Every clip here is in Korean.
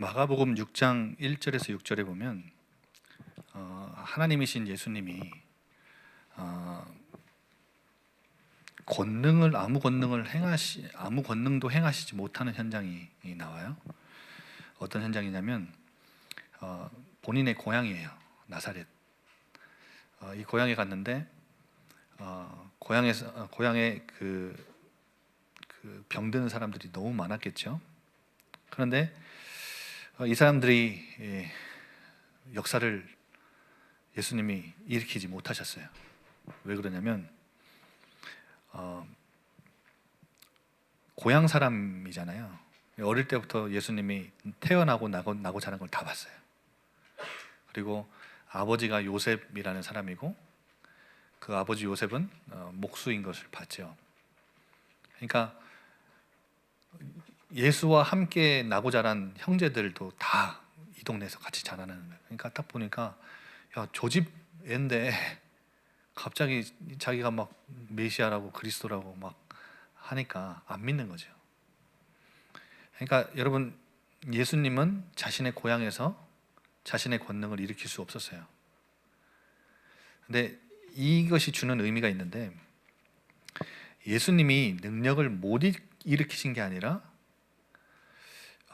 마가복음 6장 1절에서 6절에 보면 어, 하나님이신 예수님이 어, 권능을 아무 권능을 행하시 아무 권능도 행하시지 못하는 현장이 나와요. 어떤 현장이냐면 어, 본인의 고향이에요. 나사렛. 어, 이 고향에 갔는데 어, 고향에서 어, 고향에 그, 그 병든 사람들이 너무 많았겠죠. 그런데 어, 이 사람들이 예, 역사를 예수님이 일으키지 못하셨어요. 왜 그러냐면 어, 고향 사람이잖아요. 어릴 때부터 예수님이 태어나고 나고, 나고 자란 걸다 봤어요. 그리고 아버지가 요셉이라는 사람이고 그 아버지 요셉은 어, 목수인 것을 봤죠. 그러니까 예수와 함께 나고 자란 형제들도 다 이 동네에서 같이 자라는 거예요. 그러니까 딱 보니까 야 저 집 애인데 갑자기 자기가 막 메시아라고 그리스도라고 막 하니까 안 믿는 거죠. 그러니까 여러분 예수님은 자신의 고향에서 자신의 권능을 일으킬 수 없었어요. 근데 이것이 주는 의미가 있는데 예수님이 능력을 못 일으키신 게 아니라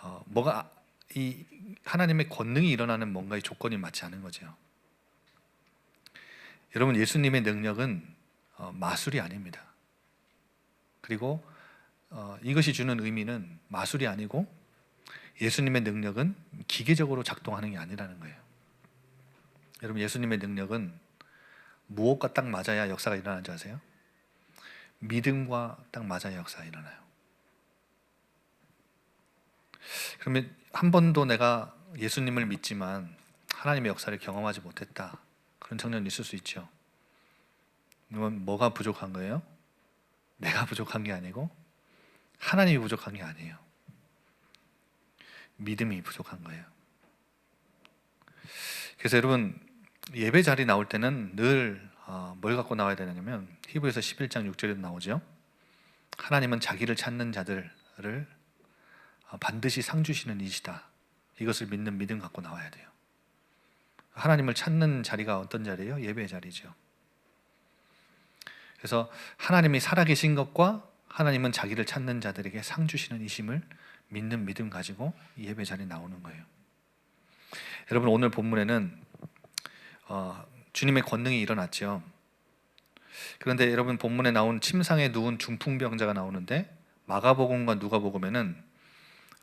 어, 뭐가 이 하나님의 권능이 일어나는 뭔가의 조건이 맞지 않은 거죠. 여러분 예수님의 능력은 어, 마술이 아닙니다. 그리고 어, 이것이 주는 의미는 마술이 아니고 예수님의 능력은 기계적으로 작동하는 게 아니라는 거예요. 여러분 예수님의 능력은 무엇과 딱 맞아야 역사가 일어나는 줄 아세요? 믿음과 딱 맞아야 역사가 일어나요. 그러면 한 번도 내가 예수님을 믿지만 하나님의 역사를 경험하지 못했다. 그런 청년이 있을 수 있죠. 그러면 뭐가 부족한 거예요? 내가 부족한 게 아니고 하나님이 부족한 게 아니에요. 믿음이 부족한 거예요. 그래서 여러분 예배 자리 나올 때는 늘뭘 어, 갖고 나와야 되냐면 히브리서 11장 6절에도 나오죠. 하나님은 자기를 찾는 자들을 어, 반드시 상 주시는 이시다. 이것을 믿는 믿음 갖고 나와야 돼요. 하나님을 찾는 자리가 어떤 자리예요? 예배 자리죠. 그래서 하나님이 살아계신 것과 하나님은 자기를 찾는 자들에게 상 주시는 이심을 믿는 믿음 가지고 예배 자리에 나오는 거예요. 여러분 오늘 본문에는 어, 주님의 권능이 일어났죠. 그런데 여러분 본문에 나온 침상에 누운 중풍병자가 나오는데 마가복음과 누가복음에는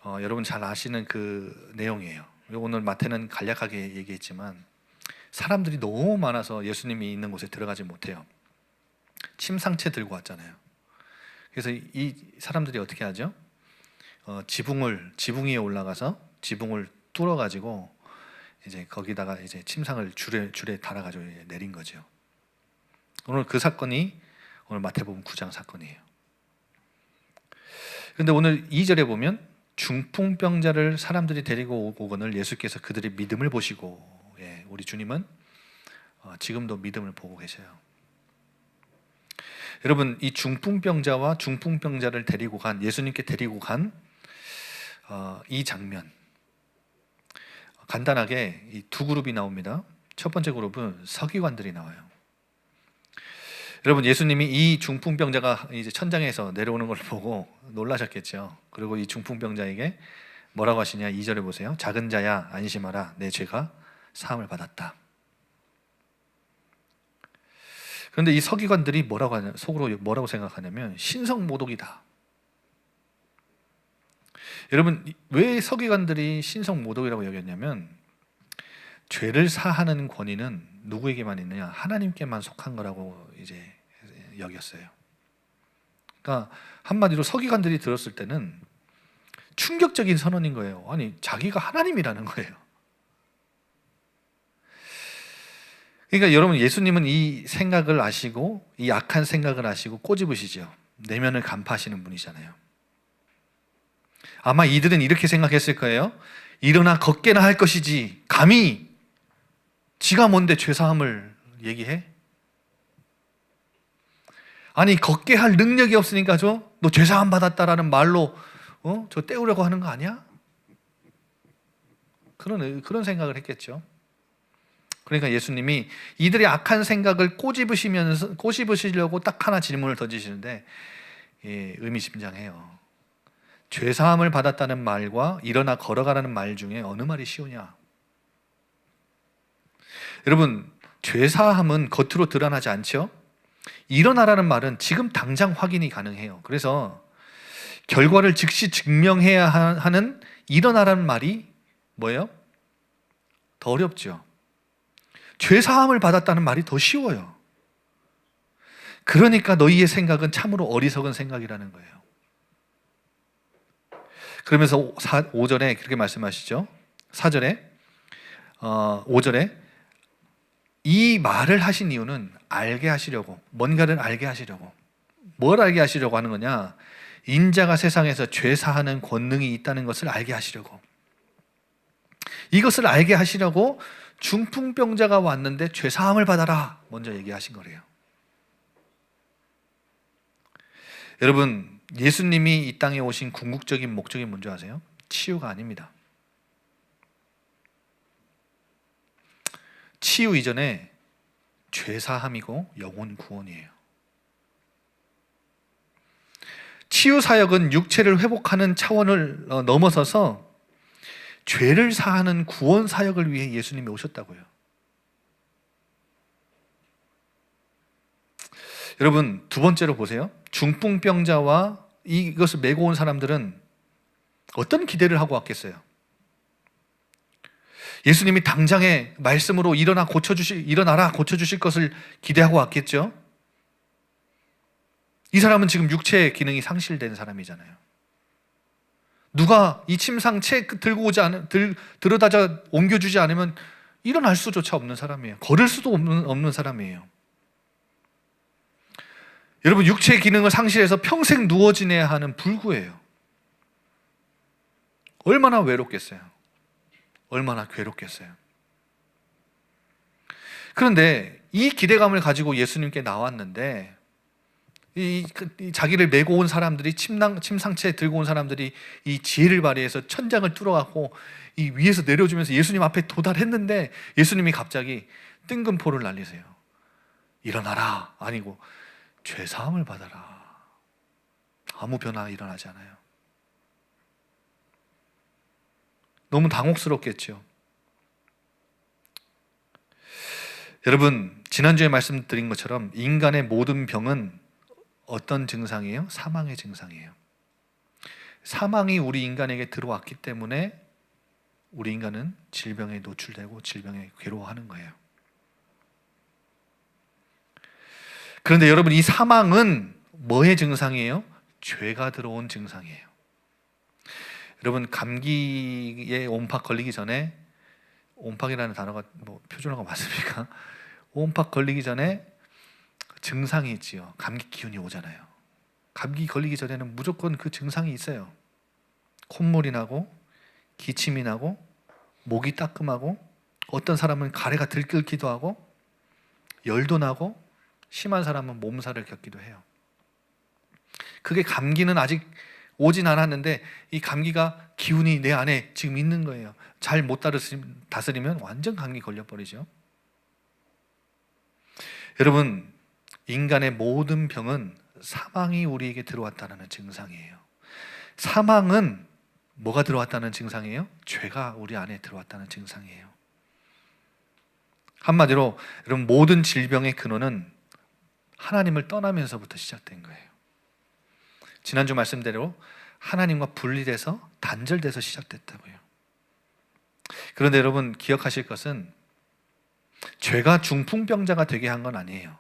어, 여러분 잘 아시는 그 내용이에요. 오늘 마태는 간략하게 얘기했지만 사람들이 너무 많아서 예수님이 있는 곳에 들어가지 못해요. 침상채 들고 왔잖아요. 그래서 이 사람들이 어떻게 하죠? 어, 지붕을 지붕 위에 올라가서 지붕을 뚫어 가지고 이제 거기다가 이제 침상을 줄에 줄에 달아 가지고 내린 거죠. 오늘 그 사건이 오늘 마태복음 9장 사건이에요. 그런데 오늘 2절에 보면 중풍병자를 사람들이 데리고 오거늘 예수께서 그들의 믿음을 보시고 예, 우리 주님은 어, 지금도 믿음을 보고 계셔요. 여러분 이 중풍병자와 중풍병자를 데리고 간 예수님께 데리고 간이 어, 장면 간단하게 이두 그룹이 나옵니다. 첫 번째 그룹은 서기관들이 나와요. 여러분 예수님이 이 중풍병자가 이제 천장에서 내려오는 걸 보고 놀라셨겠죠. 그리고 이 중풍병자에게 뭐라고 하시냐 2절에 보세요. 작은 자야 안심하라 내 죄가 사함을 받았다. 그런데 이 서기관들이 뭐라고 하냐 속으로 뭐라고 생각하냐면 신성 모독이다. 여러분 왜 서기관들이 신성 모독이라고 여겼냐면 죄를 사하는 권위는 누구에게만 있느냐 하나님께만 속한 거라고 이제 여겼어요. 그러니까 한마디로 서기관들이 들었을 때는 충격적인 선언인 거예요. 아니 자기가 하나님이라는 거예요. 그러니까 여러분 예수님은 이 생각을 아시고 이 악한 생각을 아시고 꼬집으시죠. 내면을 간파하시는 분이잖아요. 아마 이들은 이렇게 생각했을 거예요. 일어나 걷게나 할 것이지 감히 지가 뭔데 죄 사함을 얘기해? 아니 걷게 할 능력이 없으니까 저 너 죄사함 받았다라는 말로 어? 저 떼우려고 하는 거 아니야? 그런 그런 생각을 했겠죠. 그러니까 예수님이 이들의 악한 생각을 꼬집으시면서 꼬집으시려고 딱 하나 질문을 던지시는데 예, 의미심장해요. 죄 사함을 받았다는 말과 일어나 걸어가라는 말 중에 어느 말이 쉬우냐? 여러분, 죄 사함은 겉으로 드러나지 않죠? 일어나라는 말은 지금 당장 확인이 가능해요. 그래서 결과를 즉시 증명해야 하는 일어나라는 말이 뭐예요? 더 어렵죠. 죄 사함을 받았다는 말이 더 쉬워요. 그러니까 너희의 생각은 참으로 어리석은 생각이라는 거예요. 그러면서 5절에 그렇게 말씀하시죠. 4절에 어, 5절에 이 말을 하신 이유는 알게 하시려고 뭔가를 알게 하시려고 뭘 알게 하시려고 하는 거냐? 인자가 세상에서 죄 사하는 권능이 있다는 것을 알게 하시려고 이것을 알게 하시려고 중풍병자가 왔는데 죄 사함을 받아라 먼저 얘기하신 거래요. 여러분 예수님이 이 땅에 오신 궁극적인 목적이 뭔지 아세요? 치유가 아닙니다. 치유 이전에 죄 사함이고 영혼 구원이에요. 치유 사역은 육체를 회복하는 차원을 어, 넘어서서 죄를 사하는 구원 사역을 위해 예수님이 오셨다고요. 여러분 두 번째로 보세요. 중풍병자와 이것을 메고 온 사람들은 어떤 기대를 하고 왔겠어요? 예수님이 당장에 말씀으로 일어나 고쳐 주실 일어나라 고쳐 주실 것을 기대하고 왔겠죠. 이 사람은 지금 육체의 기능이 상실된 사람이잖아요. 누가 이 침상 채 들고 오지 않 들, 들어다자 옮겨주지 않으면 일어날 수조차 없는 사람이에요. 걸을 수도 없는, 없는 사람이에요. 여러분 육체의 기능을 상실해서 평생 누워 지내야 하는 불구예요. 얼마나 외롭겠어요. 얼마나 괴롭겠어요. 그런데 이 기대감을 가지고 예수님께 나왔는데 이, 이 자기를 메고 온 사람들이 침낭, 침상채 들고 온 사람들이 이 지혜를 발휘해서 천장을 뚫어갖고 이 위에서 내려주면서 예수님 앞에 도달했는데 예수님이 갑자기 뜬금포를 날리세요. 일어나라 아니고 죄 사함을 받아라. 아무 변화 일어나지 않아요. 너무 당혹스럽겠죠. 여러분, 지난주에 말씀드린 것처럼 인간의 모든 병은 어떤 증상이에요? 사망의 증상이에요. 사망이 우리 인간에게 들어왔기 때문에 우리 인간은 질병에 노출되고 질병에 괴로워하는 거예요. 그런데 여러분 이 사망은 뭐의 증상이에요? 죄가 들어온 증상이에요. 여러분 감기에 옴팍 걸리기 전에 옴팍이라는 단어가 뭐 표준어가 맞습니까? 옴팍 걸리기 전에 증상이 있지요. 감기 기운이 오잖아요. 감기 걸리기 전에는 무조건 그 증상이 있어요. 콧물이 나고 기침이 나고 목이 따끔하고 어떤 사람은 가래가 들끓기도 하고 열도 나고 심한 사람은 몸살을 겪기도 해요. 그게 감기는 아직 오진 않았는데 이 감기가 기운이 내 안에 지금 있는 거예요. 잘 못 다스리면 완전 감기 걸려버리죠. 여러분, 인간의 모든 병은 사망이 우리에게 들어왔다는 증상이에요. 사망은 뭐가 들어왔다는 증상이에요? 죄가 우리 안에 들어왔다는 증상이에요. 한마디로 여러분 모든 질병의 근원은 하나님을 떠나면서부터 시작된 거예요. 지난주 말씀대로 하나님과 분리돼서 단절돼서 시작됐다고요. 그런데 여러분 기억하실 것은 죄가 중풍병자가 되게 한 건 아니에요.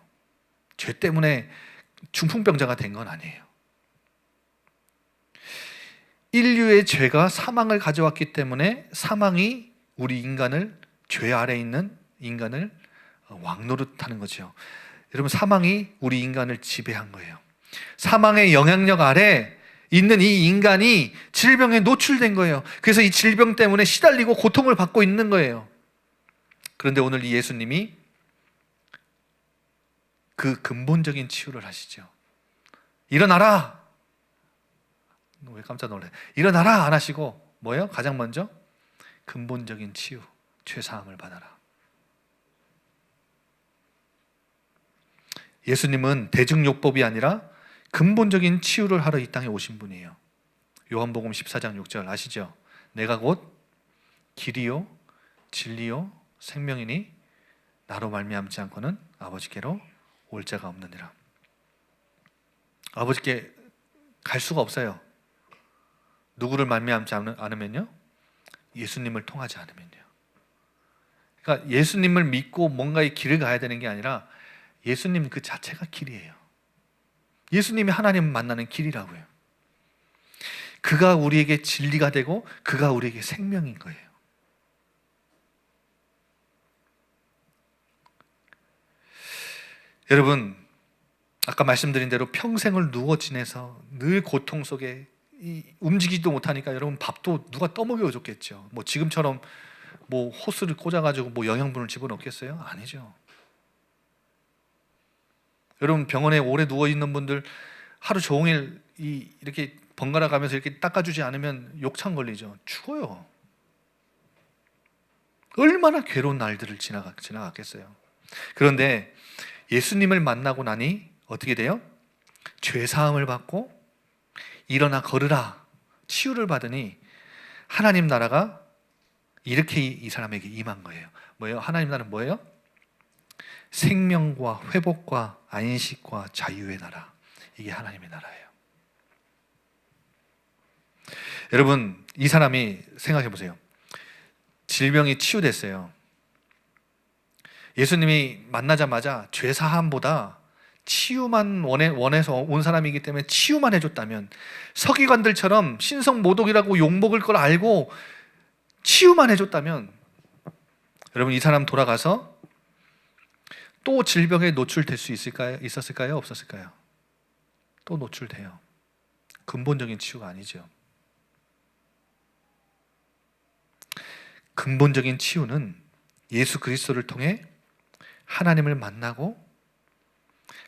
죄 때문에 중풍병자가 된 건 아니에요. 인류의 죄가 사망을 가져왔기 때문에 사망이 우리 인간을 죄 아래 있는 인간을 왕노릇하는 거죠. 여러분 사망이 우리 인간을 지배한 거예요. 사망의 영향력 아래 있는 이 인간이 질병에 노출된 거예요. 그래서 이 질병 때문에 시달리고 고통을 받고 있는 거예요. 그런데 오늘 이 예수님이 그 근본적인 치유를 하시죠. 일어나라. 왜 깜짝 놀래? 일어나라 안 하시고 뭐예요? 가장 먼저 근본적인 치유, 죄사함을 받아라. 예수님은 대증요법이 아니라 근본적인 치유를 하러 이 땅에 오신 분이에요. 요한복음 14장 6절 아시죠? 내가 곧 길이요 진리요 생명이니 나로 말미암지 않고는 아버지께로 올 자가 없느니라. 아버지께 갈 수가 없어요. 누구를 말미암지 않- 않으면요? 예수님을 통하지 않으면요. 그러니까 예수님을 믿고 뭔가의 길을 가야 되는 게 아니라 예수님 그 자체가 길이에요. 예수님이 하나님을 만나는 길이라고요. 그가 우리에게 진리가 되고 그가 우리에게 생명인 거예요. 여러분, 아까 말씀드린 대로 평생을 누워 지내서 늘 고통 속에 이 움직이지도 못하니까 여러분 밥도 누가 떠먹여 줬겠죠. 뭐 지금처럼 뭐 호스를 꽂아가지고 뭐 영양분을 집어넣겠어요? 아니죠. 여러분 병원에 오래 누워 있는 분들 하루 종일 이 이렇게 번갈아 가면서 이렇게 닦아주지 않으면 욕창 걸리죠. 죽어요. 얼마나 괴로운 날들을 지나가, 지나갔겠어요. 그런데 예수님을 만나고 나니 어떻게 돼요? 죄 사함을 받고 일어나 걸으라 치유를 받으니 하나님 나라가 이렇게 이, 이 사람에게 임한 거예요. 뭐예요? 하나님 나라는 뭐예요? 생명과 회복과 안식과 자유의 나라. 이게 하나님의 나라예요. 여러분, 이 사람이 생각해 보세요. 질병이 치유됐어요. 예수님이 만나자마자 죄 사함보다 치유만 원해, 원해서 온 사람이기 때문에 치유만 해줬다면 서기관들처럼 신성 모독이라고 욕먹을 걸 알고 치유만 해줬다면 여러분 이 사람 돌아가서 또 질병에 노출될 수 있을까요? 있었을까요? 없었을까요? 또 노출돼요. 근본적인 치유가 아니죠. 근본적인 치유는 예수 그리스도를 통해 하나님을 만나고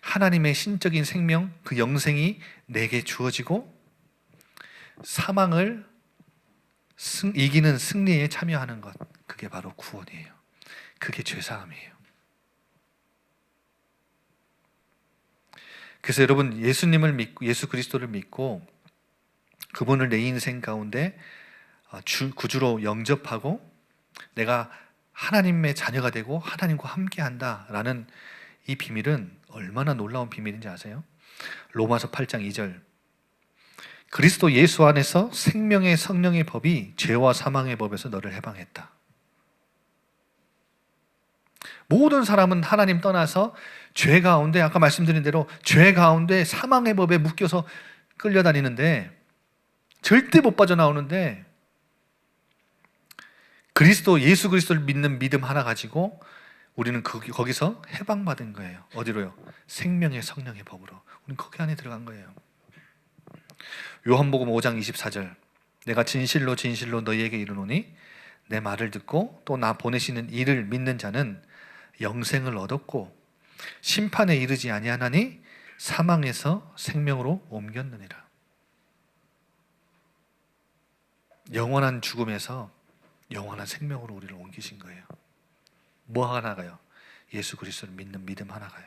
하나님의 신적인 생명, 그 영생이 내게 주어지고 사망을 승, 이기는 승리에 참여하는 것. 그게 바로 구원이에요. 그게 죄사함이에요. 그래서 여러분 예수님을 믿고 예수 그리스도를 믿고 그분을 내 인생 가운데 어, 주, 구주로 영접하고 내가 하나님의 자녀가 되고 하나님과 함께 한다라는 이 비밀은 얼마나 놀라운 비밀인지 아세요? 로마서 8장 2절. 그리스도 예수 안에서 생명의 성령의 법이 죄와 사망의 법에서 너를 해방했다. 모든 사람은 하나님 떠나서 죄 가운데 아까 말씀드린 대로 죄 가운데 사망의 법에 묶여서 끌려다니는데 절대 못 빠져나오는데 그리스도 예수 그리스도를 믿는 믿음 하나 가지고 우리는 거기, 거기서 해방받은 거예요. 어디로요? 생명의 성령의 법으로. 우리는 거기 안에 들어간 거예요. 요한복음 5장 24절. 내가 진실로 진실로 너희에게 이르노니 내 말을 듣고 또 나 보내시는 이를 믿는 자는 영생을 얻었고 심판에 이르지 아니하나니 사망에서 생명으로 옮겼느니라. 영원한 죽음에서 영원한 생명으로 우리를 옮기신 거예요. 뭐 하나가요? 예수 그리스도를 믿는 믿음 하나가요.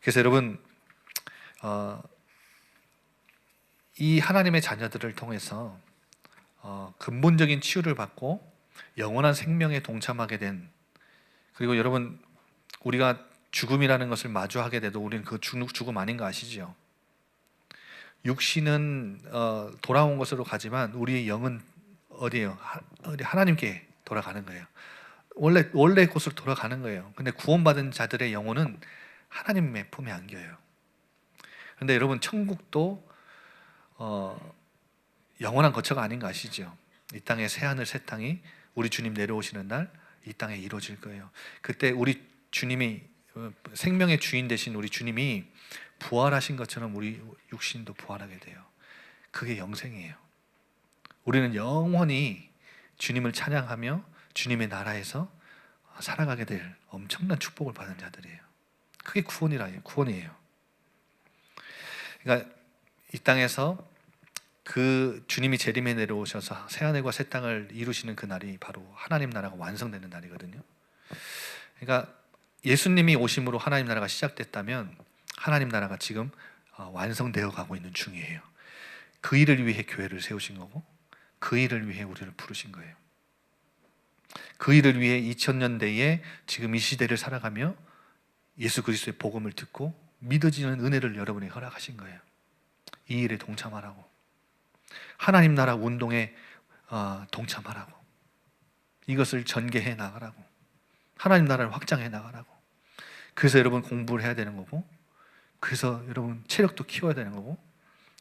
그래서 여러분 어, 이 하나님의 자녀들을 통해서 어, 근본적인 치유를 받고 영원한 생명에 동참하게 된 그리고 여러분 우리가 죽음이라는 것을 마주하게 돼도 우리는 그 죽음 아닌 거 아시죠? 육신은 어, 돌아온 것으로 가지만 우리의 영은 어디에요? 하, 어디 하나 님께 돌아가는 거예요. 원래 원래 곳으로 돌아가는 거예요. 근데 구원받은 자들의 영혼은 하나님의 품에 안겨요. 그런데 여러분 천국도 어, 영원한 거처가 아닌 거 아시죠? 이 땅의 새 하늘 새 땅이 우리 주님 내려오시는 날 이 땅에 이루어질 거예요. 그때 우리 주님이 어, 생명의 주인 되신 우리 주님이 부활하신 것처럼 우리 육신도 부활하게 돼요. 그게 영생이에요. 우리는 영원히 주님을 찬양하며 주님의 나라에서 살아가게 될 엄청난 축복을 받은 자들이에요. 그게 구원이라 구원이에요. 그러니까 이 땅에서 그 주님이 재림에 내려오셔서 새 하늘과 새 땅을 이루시는 그 날이 바로 하나님 나라가 완성되는 날이거든요. 그러니까 예수님이 오심으로 하나님 나라가 시작됐다면 하나님 나라가 지금 어, 완성되어 가고 있는 중이에요. 그 일을 위해 교회를 세우신 거고 그 일을 위해 우리를 부르신 거예요. 그 일을 위해 2000년대에 지금 이 시대를 살아가며 예수 그리스도의 복음을 듣고 믿어지는 은혜를 여러분에게 허락하신 거예요. 이 일에 동참하라고. 하나님 나라 운동에 어, 동참하라고. 이것을 전개해 나가라고. 하나님 나라를 확장해 나가라고. 그래서 여러분 공부를 해야 되는 거고, 그래서 여러분 체력도 키워야 되는 거고,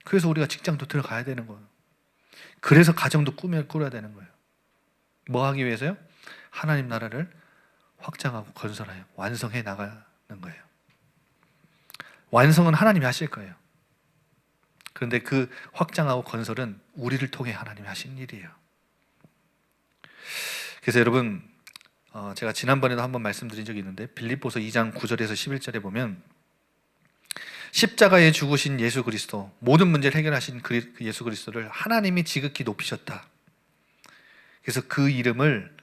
그래서 우리가 직장도 들어가야 되는 거예요. 그래서 가정도 꾸며 꾸려야 되는 거예요. 뭐 하기 위해서요? 하나님 나라를 확장하고 건설하여 완성해 나가는 거예요. 완성은 하나님이 하실 거예요. 그런데 그 확장하고 건설은 우리를 통해 하나님이 하신 일이에요. 그래서 여러분 어, 제가 지난번에도 한번 말씀드린 적이 있는데 빌립보서 2장 9절에서 11절에 보면 십자가에 죽으신 예수 그리스도 모든 문제를 해결하신 그 예수 그리스도를 하나님이 지극히 높이셨다. 그래서 그 이름을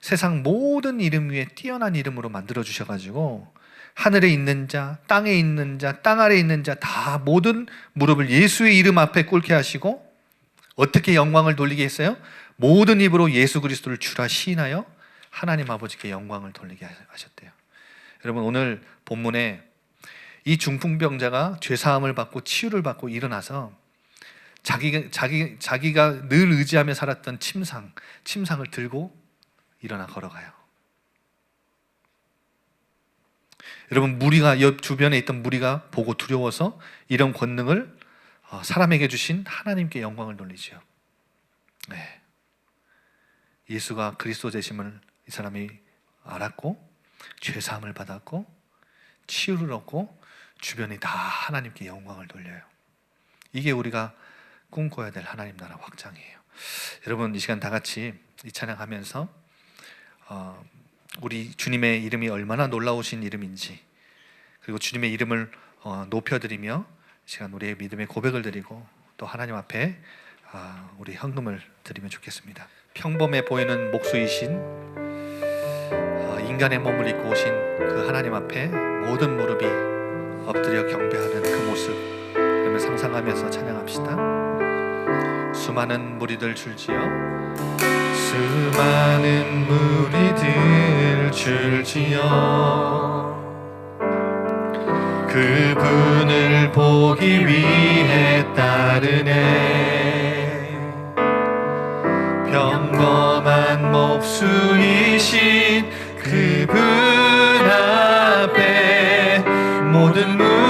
세상 모든 이름 위에 뛰어난 이름으로 만들어 주셔 가지고 하늘에 있는 자, 땅에 있는 자, 땅 아래 있는 자 다 모든 무릎을 예수의 이름 앞에 꿇게 하시고 어떻게 영광을 돌리게 했어요? 모든 입으로 예수 그리스도를 주라 시인하여 하나님 아버지께 영광을 돌리게 하셨대요. 여러분 오늘 본문에 이 중풍병자가 죄 사함을 받고 치유를 받고 일어나서 자기 자기 자기가 늘 의지하며 살았던 침상 침상을 들고 일어나 걸어가요. 여러분 무리가 옆 주변에 있던 무리가 보고 두려워서 이런 권능을 어, 사람에게 주신 하나님께 영광을 돌리죠. 네. 예수가 그리스도 되심을 이 사람이 알았고 죄 사함을 받았고 치유를 얻고 주변이 다 하나님께 영광을 돌려요. 이게 우리가 꿈꿔야 될 하나님 나라 확장이에요. 여러분 이 시간 다 같이 이 찬양하면서 어, 우리 주님의 이름이 얼마나 놀라우신 이름인지 그리고 주님의 이름을 어, 높여드리며 시간 우리의 믿음의 고백을 드리고 또 하나님 앞에 아, 우리 현금을 드리면 좋겠습니다. 평범해 보이는 목수이신 아, 인간의 몸을 입고 오신 그 하나님 앞에 모든 무릎이 엎드려 경배하는 그 모습 그러면 상상하면서 찬양합시다. 수많은 무리들 줄지어 수많은 무리들 줄지어 그분을 보기 위해 따르네. 평범한 목수이신 그분 앞에 모든 무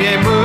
Yeah. był.